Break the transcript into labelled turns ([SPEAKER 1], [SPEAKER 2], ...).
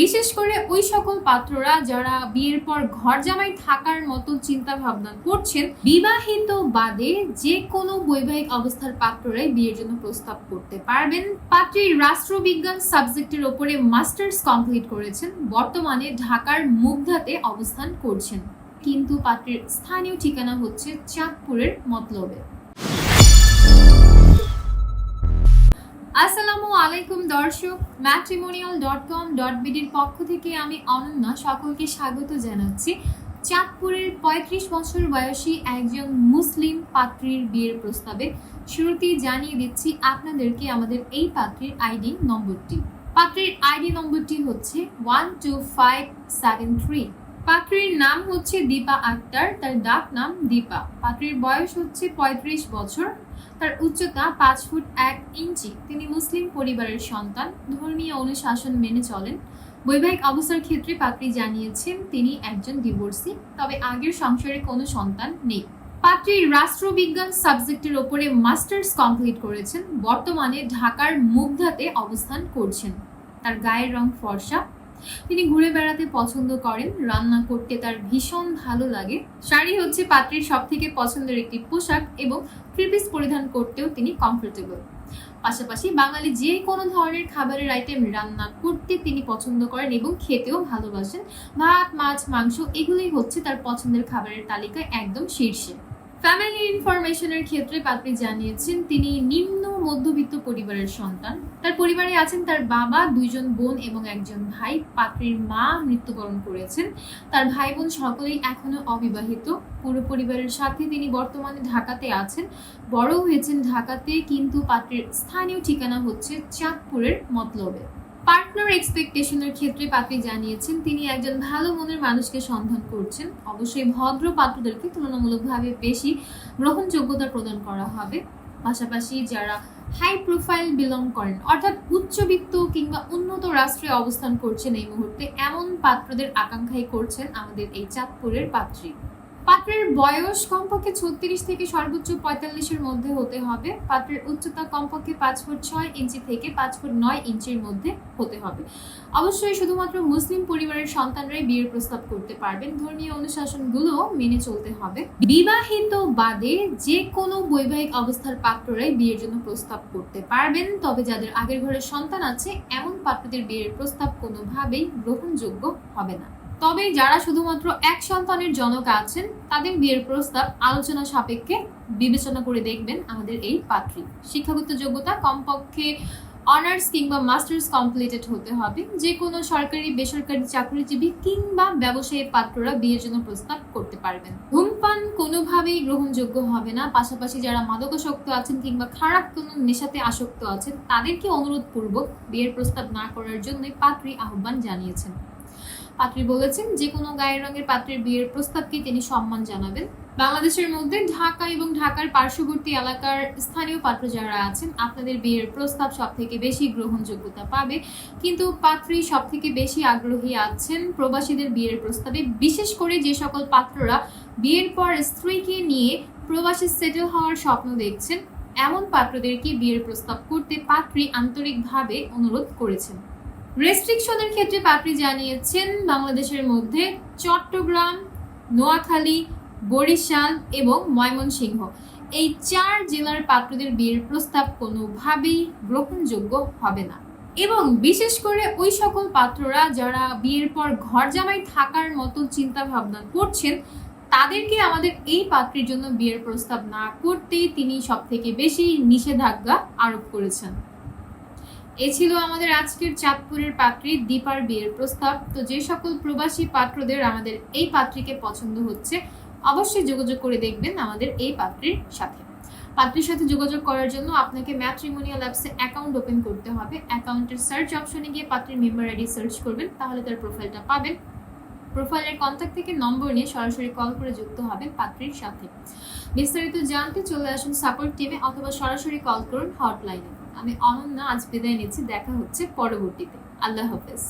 [SPEAKER 1] বিশেষ করে ওই সকল পাত্ররা যারা বিয়ের পর ঘর জামাই থাকার মতো চিন্তা ভাবনা করছেন, বিবাহিত বাদে যে কোনো বৈবাহিক অবস্থার পাত্ররাই বিয়ের জন্য প্রস্তাব করতে পারবেন। পাত্রী রাষ্ট্রবিজ্ঞান সাবজেক্টের ওপরে মাস্টার্স কমপ্লিট করেছেন, বর্তমানে ঢাকার মুগ্ধাতে অবস্থান করছেন। কিন্তু পাত্রের স্থানীয় ঠিকানা হচ্ছে চাঁদপুরের মতলবে। আসসালামু আলাইকুম, দর্শক। ম্যাট্রিমোনিয়াল ডট কম ডট বিডির পক্ষ থেকে আমি অনন্যা সকলকে স্বাগত জানাচ্ছি। চাঁদপুরের পঁয়ত্রিশ বছর বয়সী একজন মুসলিম পাত্রীর বিয়ের প্রস্তাবে। শুরুতেই জানিয়ে দিচ্ছি আপনাদেরকে আমাদের এই পাত্রীর আইডি নম্বরটি। পাত্রীর আইডি নম্বরটি হচ্ছে one two five seven three পাত্রীর নাম হচ্ছে দীপা আক্তার, তার ডাক নাম দীপা। পাত্রীর বয়স হচ্ছে পঁয়ত্রিশ বছর। তার উচ্চতা পাঁচ ফুট এক ইঞ্চি। তিনি মুসলিম পরিবারের সন্তান। ধর্মীয় অনুশাসন মেনে চলেন। বৈবাহিক অবস্থার ক্ষেত্রে পাত্রী জানিয়েছেন তিনি একজন ডিভোর্সি তবে আগের সংসারে কোনো সন্তান নেই। পাত্রী রাষ্ট্রবিজ্ঞান সাবজেক্টের ওপরে মাস্টার্স কমপ্লিট করেছেন। বর্তমানে ঢাকার মুগ্ধাতে অবস্থান করছেন। তার গায়ের রং ফর্সা। তিনি ঘুরে বেড়াতে পছন্দ করেন, রান্না করতে তার ভীষণ ভালো লাগে। শাড়ি হচ্ছে পাত্রীর সব থেকে পছন্দের একটি পোশাক এবং থ্রি পিস পরিধান করতেও তিনি কমফোর্টেবল পাশাপাশি বাঙালি যে কোনো ধরনের খাবারের আইটেম রান্না করতে তিনি পছন্দ করেন এবং খেতেও ভালোবাসেন। ভাত, মাছ, মাংস এগুলোই হচ্ছে তার পছন্দের খাবারের তালিকায় একদম শীর্ষে। ফ্যামিলি ইনফরমেশনের ক্ষেত্রে পাত্রী জানিয়েছেন, তিনি নিম্ন মধ্যবিত্ত পরিবারের সন্তান। তার পরিবারে আছেন তার বাবা, দুইজন বোন এবং একজন ভাই। পাত্রীর মা মৃত্যুবরণ করেছেন। তার ভাই বোন সকলেই এখনও অবিবাহিত। পুরো পরিবারের সাথে তিনি বর্তমানে ঢাকাতে আছেন। বড় হয়েছেন ঢাকাতে, কিন্তু পাত্রের স্থানীয় ঠিকানা হচ্ছে চাঁদপুরের মতলবে। পার্টনার এক্সপেকটেশনের ক্ষেত্রে পাত্রী জানিয়েছেন, তিনি একজন ভালো মনের মানুষকে সন্ধান করছেন। অবশ্যই ভদ্র পাত্রদেরকে তুলনামূলকভাবে বেশি গ্রহণযোগ্যতা প্রদান করা হবে। পাশাপাশি যারা হাই প্রোফাইল বিলং করেন, অর্থাৎ উচ্চবিত্ত কিংবা উন্নত রাষ্ট্রে অবস্থান করছেন এই মুহূর্তে, এমন পাত্রদের আকাঙ্ক্ষাই করছেন আমাদের এই চাঁদপুরের পাত্রী। পাত্রের বয়স কমপক্ষে ছত্রিশ থেকে সর্বোচ্চ পঁয়তাল্লিশের মধ্যে হতে হবে। পাত্রের উচ্চতা কমপক্ষে পাঁচ ফুট ছয় ইঞ্চি থেকে পাঁচ ফুট নয় ইঞ্চির মধ্যে হতে হবে। অবশ্যই শুধুমাত্র মুসলিম পরিবারের সন্তানরাই বিয়ের প্রস্তাব করতে পারবেন। ধর্মীয় অনুশাসনগুলো মেনে চলতে হবে। বিবাহিত বাদে যে কোনো বৈবাহিক অবস্থার পাত্ররাই বিয়ের জন্য প্রস্তাব করতে পারবেন। তবে যাদের আগের ঘরে সন্তান আছে, এমন পাত্রদের বিয়ের প্রস্তাব কোনোভাবেই গ্রহণযোগ্য হবে না। তবে যারা শুধুমাত্র এক সন্তানের জনক আছেন, তাদের বিয়ের প্রস্তাব আলোচনা সাপেক্ষে বিবেচনা করে দেখবেন আমাদের এই পাত্রী। শিক্ষাগত যোগ্যতা কমপক্ষে অনার্স কিংবা মাস্টার্স কমপ্লিটেড হতে হবে। যে কোনো সরকারি, বেসরকারি চাকরিজীবী কিংবা ব্যবসায়ী পাত্ররা বিয়ের জন্য প্রস্তাব করতে পারবেন। ধূমপান কোনোভাবেই গ্রহণযোগ্য হবে না। পাশাপাশি যারা মাদকাসক্ত আছেন কিংবা খারাপ কোনো নেশাতে আসক্ত আছেন, তাদেরকে অনুরোধপূর্বক বিয়ের প্রস্তাব না করার জন্যই পাত্রী আহ্বান জানিয়েছেন। পাত্রী বলেছেন, যে কোনো গায়ের রঙের পাত্রের বিয়ের প্রস্তাবকে তিনি সম্মান জানাবেন। বাংলাদেশের মধ্যে ঢাকা এবং ঢাকার পার্শ্ববর্তী এলাকার স্থানীয় পাত্র যারা আছেন, আপনাদের বিয়ের প্রস্তাব সব থেকে বেশি গ্রহণযোগ্যতা পাবে। কিন্তু পাত্রী সব থেকে বেশি আগ্রহী আছেন প্রবাসীদের বিয়ের প্রস্তাবে। বিশেষ করে যে সকল পাত্ররা বিয়ের পর স্ত্রীকে নিয়ে প্রবাসী সেটেল হওয়ার স্বপ্ন দেখছেন, এমন পাত্রদেরকে বিয়ের প্রস্তাব করতে পাত্রী আন্তরিকভাবে অনুরোধ করেছেন। রেস্ট্রিকশনের ক্ষেত্রে পাত্রী জানিয়েছেন বাংলাদেশের মধ্যে চট্টগ্রাম, নোয়াখালী, বরিশাল এবং ময়মনসিংহ। এই চার জেলার পাত্রদের বিয়ের প্রস্তাব কোনোভাবেই গ্রহণযোগ্য হবে না। এবং বিশেষ করে ওই সকল পাত্ররা যারা বিয়ের পর ঘর জামাই থাকার মতো চিন্তা ভাবনা করছেন, তাদেরকে আমাদের এই পাত্রের জন্য বিয়ের প্রস্তাব না করতেই তিনি সব থেকে বেশি নিষেধাজ্ঞা আরোপ করেছেন। এ ছিল আমাদের আজকের চাঁদপুরের পাত্রী দীপার বিয়ের প্রস্তাব। তো যে সকল প্রবাসী পাত্রদের আমাদের এই পাত্রীকে পছন্দ হচ্ছে, অবশ্যই যোগাযোগ করে দেখবেন আমাদের এই পাত্রীর সাথে। পাত্রীর সাথে যোগাযোগ করার জন্য আপনাকে ম্যাট্রিমোনিয়াল অ্যাপসে অ্যাকাউন্ট ওপেন করতে হবে। অ্যাকাউন্টের সার্চ অপশনে গিয়ে পাত্রীর মেম্বার আইডি সার্চ করবেন, তাহলে তার প্রোফাইলটা পাবেন। প্রোফাইলের কন্ট্যাক্ট থেকে নম্বর নিয়ে সরাসরি কল করে যুক্ত হবেন পাত্রীর সাথে। বিস্তারিত জানতে চলে আসুন সাপোর্ট টিমে অথবা সরাসরি কল করুন হটলাইনে। আমি অনন্যা আজ বিদায় নিচ্ছি দেখা হচ্ছে পরবর্তীতে। আল্লাহ হাফেজ।